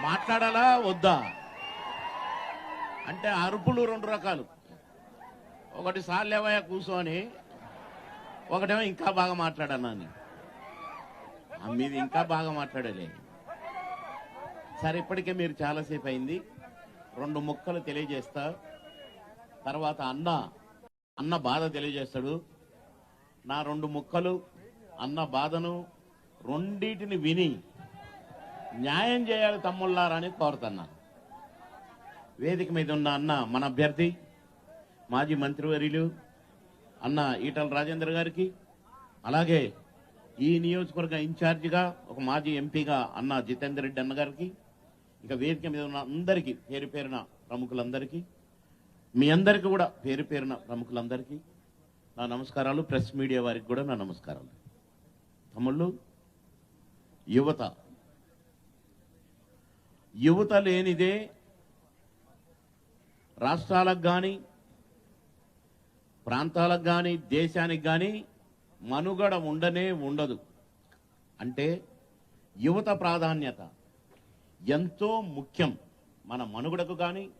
మాట్లాడాలా వద్దా? అంటే అరుపులు రెండు రకాలు. ఒకటి సార్లేవయ్య కూర్చొని ఒకటేమో ఇంకా బాగా మాట్లాడన్నాను మీది ఇంకా బాగా మాట్లాడలే. సరే ఇప్పటికే మీరు చాలాసేపు అయింది. రెండు ముక్కలు తెలియజేస్తా. తర్వాత అన్న అన్న బాధ తెలియజేస్తాడు. నా రెండు ముక్కలు అన్న బాధను రెండింటిని విని న్యాయం చేయాలి తమ్ముళ్ళారని కోరుతున్నాను. వేదిక మీద ఉన్న అన్న మన అభ్యర్థి మాజీ మంత్రివర్యులు అన్న ఈటల రాజేంద్ర గారికి అలాగే ఈ నియోజకవర్గ ఇన్ఛార్జిగా ఒక మాజీ ఎంపీగా అన్న జితేందర్ రెడ్డి అన్న గారికి ఇక వేదిక మీద ఉన్న అందరికీ పేరు పేరున ప్రముఖులందరికీ మీ అందరికీ కూడా పేరు పేరున ప్రముఖులందరికీ నా నమస్కారాలు. ప్రెస్ మీడియా వారికి కూడా నా నమస్కారాలు. తమ్ముళ్ళు యువత యువత లేనిదే రాష్ట్రాలకు కానీ ప్రాంతాలకు కానీ దేశానికి కానీ మనుగడ ఉండనే ఉండదు. అంటే యువత ప్రాధాన్యత ఎంతో ముఖ్యం. మన మనుగడకు కానీ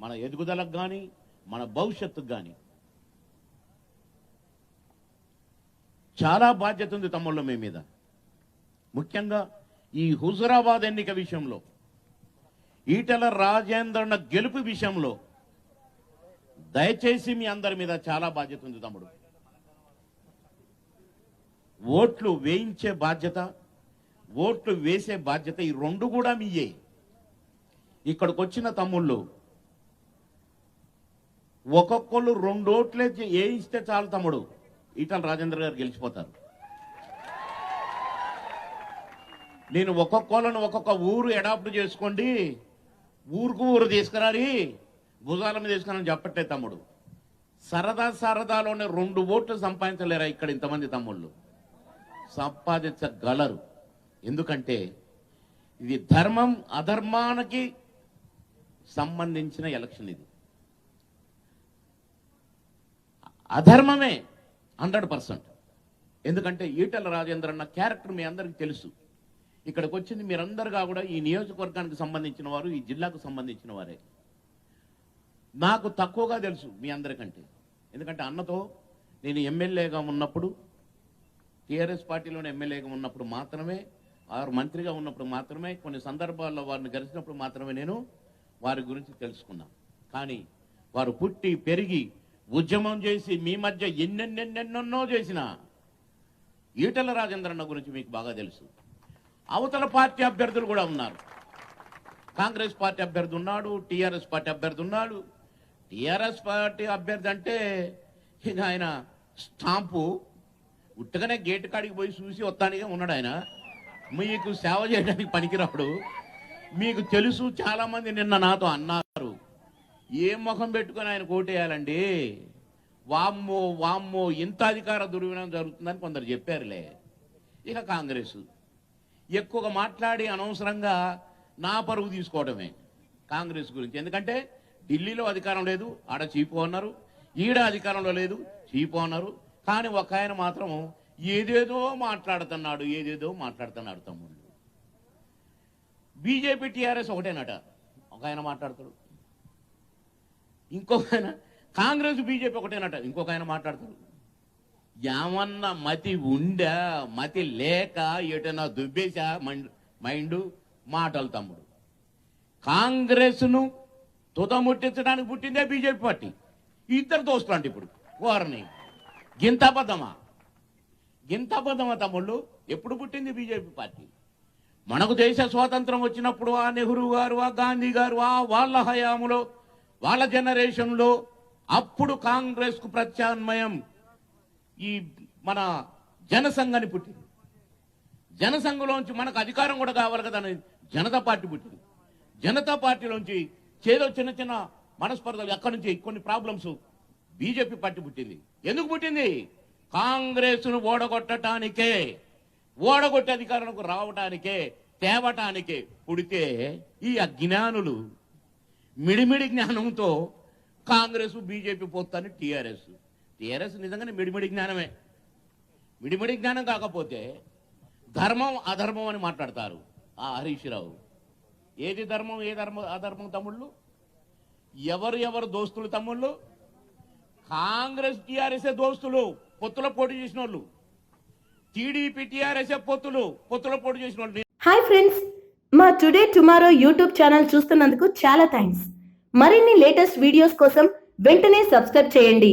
మన ఎదుగుదలకు కానీ మన భవిష్యత్తుకు కానీ చాలా బాధ్యత ఉంది తమ్ముళ్ళు మీ మీద. ముఖ్యంగా ఈ హుజురాబాద్ ఎన్నిక విషయంలో ఈటల రాజేంద్రన గెలుపు విషయంలో దయచేసి మీ అందరి మీద చాలా బాధ్యత ఉంది తమ్ముడు. ఓట్లు వేయించే బాధ్యత ఓట్లు వేసే బాధ్యత ఈ రెండు కూడా మీయే. ఇక్కడికి వచ్చిన తమ్ముళ్ళు ఒక్కొక్కళ్ళు రెండు ఓట్లే వేయిస్తే చాలు తమ్ముడు. ఈటల రాజేంద్ర గారు గెలిచిపోతారు. నేను ఒక్కొక్కళ్ళను ఒక్కొక్క ఊరు అడాప్ట్ చేసుకోండి. ఊరుకు ఊరు తీసుకురాలి భుజాల మీద తీసుకురాని చెప్పట్లే తమ్ముడు. సరదా సరదాలోనే రెండు ఓట్లు సంపాదించలేరా ఇక్కడ ఇంతమంది తమ్ముళ్ళు? సంపాదించగలరు. ఎందుకంటే ఇది ధర్మం అధర్మానికి సంబంధించిన ఎలక్షన్ ఇది. అధర్మమే హండ్రెడ్ పర్సెంట్. ఎందుకంటే ఈటల రాజేంద్ర అన్న క్యారెక్టర్ మీ అందరికీ తెలుసు. ఇక్కడికి వచ్చింది మీరందరుగా కూడా ఈ నియోజకవర్గానికి సంబంధించిన వారు ఈ జిల్లాకు సంబంధించిన వారే. నాకు తక్కువగా తెలుసు మీ అందరికంటే. ఎందుకంటే అన్నతో నేను ఎమ్మెల్యేగా ఉన్నప్పుడు టీఆర్ఎస్ పార్టీలోని ఎమ్మెల్యేగా ఉన్నప్పుడు మాత్రమే వారు మంత్రిగా ఉన్నప్పుడు మాత్రమే కొన్ని సందర్భాల్లో వారిని కలిసినప్పుడు మాత్రమే నేను వారి గురించి తెలుసుకున్నాను కానీ వారు పుట్టి పెరిగి ఉద్యమం చేసి మీ మధ్య ఎన్నెన్నెన్నెన్నెన్నో చేసిన ఈటల రాజేంద్రన్న గురించి మీకు బాగా తెలుసు. అవతల పార్టీ అభ్యర్థులు కూడా ఉన్నారు. కాంగ్రెస్ పార్టీ అభ్యర్థి ఉన్నాడు టీఆర్ఎస్ పార్టీ అభ్యర్థి ఉన్నాడు. టీఆర్ఎస్ పార్టీ అభ్యర్థి అంటే ఇక ఆయన స్టాంపు. ఉట్టగానే గేటు కాడికి పోయి చూసి వస్తానిగా ఉన్నాడు ఆయన. మీకు సేవ చేయడానికి పనికిరాడు. మీకు తెలుసు చాలామంది నిన్న నాతో అన్నారు ఏ ముఖం పెట్టుకొని ఆయన కోటేయాలండి? వామ్మో వామ్మో ఇంత అధికార దుర్వినియోగం జరుగుతుందని కొందరు చెప్పారులే. ఇక కాంగ్రెస్ ఎక్కువగా మాట్లాడి అనవసరంగా నా పరువు తీసుకోవడమే కాంగ్రెస్ గురించి. ఎందుకంటే ఢిల్లీలో అధికారం లేదు ఆడ చీపు అన్నారు. ఈడ అధికారంలో లేదు చీపు అన్నారు. కానీ ఒక ఆయన మాత్రం ఏదేదో మాట్లాడుతున్నాడు ఏదేదో మాట్లాడుతున్నాడు తమ్ముళ్ళు. బీజేపీ టీఆర్ఎస్ ఒకటేనట. ఒక ఆయన మాట్లాడతాడు. ఇంకొక ఆయన కాంగ్రెస్ బీజేపీ ఒకటేనట. ఇంకొక ఆయన మాట్లాడతాడు. ఏమన్నా మతి ఉండా మతి లేక ఎటైనా దుబ్బేశా మైండ్? మాటలు తమ్ముడు. కాంగ్రెస్ను తుదముట్టించడానికి పుట్టిందే బీజేపీ పార్టీ. ఇద్దరు దోస్తులు ఇప్పుడు. వారిని గింతాబద్ధమా గింతాబద్ధమా తమ్ముళ్ళు? ఎప్పుడు పుట్టింది బీజేపీ పార్టీ? మనకు దేశ స్వాతంత్రం వచ్చినప్పుడు ఆ నెహ్రూ గారు ఆ గాంధీ గారు ఆ వాళ్ళ హయాములో వాళ్ళ జనరేషన్లో అప్పుడు కాంగ్రెస్కు ప్రత్యామ్నాయం ఈ మన జనసంఘాన్ని పుట్టింది. జనసంఘలోంచి మనకు అధికారం కూడా కావాలి కదా అని జనతా పార్టీ పుట్టింది. జనతా పార్టీలోంచి చేదో చిన్న చిన్న మనస్పర్ధలు ఎక్కడి నుంచి కొన్ని ప్రాబ్లమ్స్ బీజేపీ పార్టీ పుట్టింది. ఎందుకు పుట్టింది? కాంగ్రెస్ను ఓడగొట్టడానికే ఓడగొట్టే అధికారులకు రావటానికే తేవటానికే పుడితే ఈ అజ్ఞానులు మిడిమిడి జ్ఞానంతో కాంగ్రెస్ బీజేపీ పోతాను టీఆర్ఎస్. టీఆర్ఎస్ నిజంగానే మిడిమిడి జ్ఞానమే. మిడిమిడి జ్ఞానం కాకపోతే ధర్మం అధర్మం అని మాట్లాడతారు ఆ హరీష్ రావు ఏది ధర్మం ఏ ధర్మం అధర్మం తమ్ముళ్ళు? ఎవరు ఎవరు దోస్తులు తమ్ముళ్ళు? కాంగ్రెస్ టీఆర్ఎస్ దోస్తులు పొత్తుల పోటీ చేసిన వాళ్ళు టీడీపీ టీఆర్ఎస్ పొత్తులు పొత్తుల పోటీ చేసిన వాళ్ళు హాయ్ ఫ్రెండ్స్ మా టుడే టుమారో యూట్యూబ్ ఛానల్ చూస్తున్నందుకు చాలా థ్యాంక్స్ మరిన్ని లేటెస్ట్ వీడియోస్ కోసం వెంటనే సబ్స్క్రైబ్ చేయండి.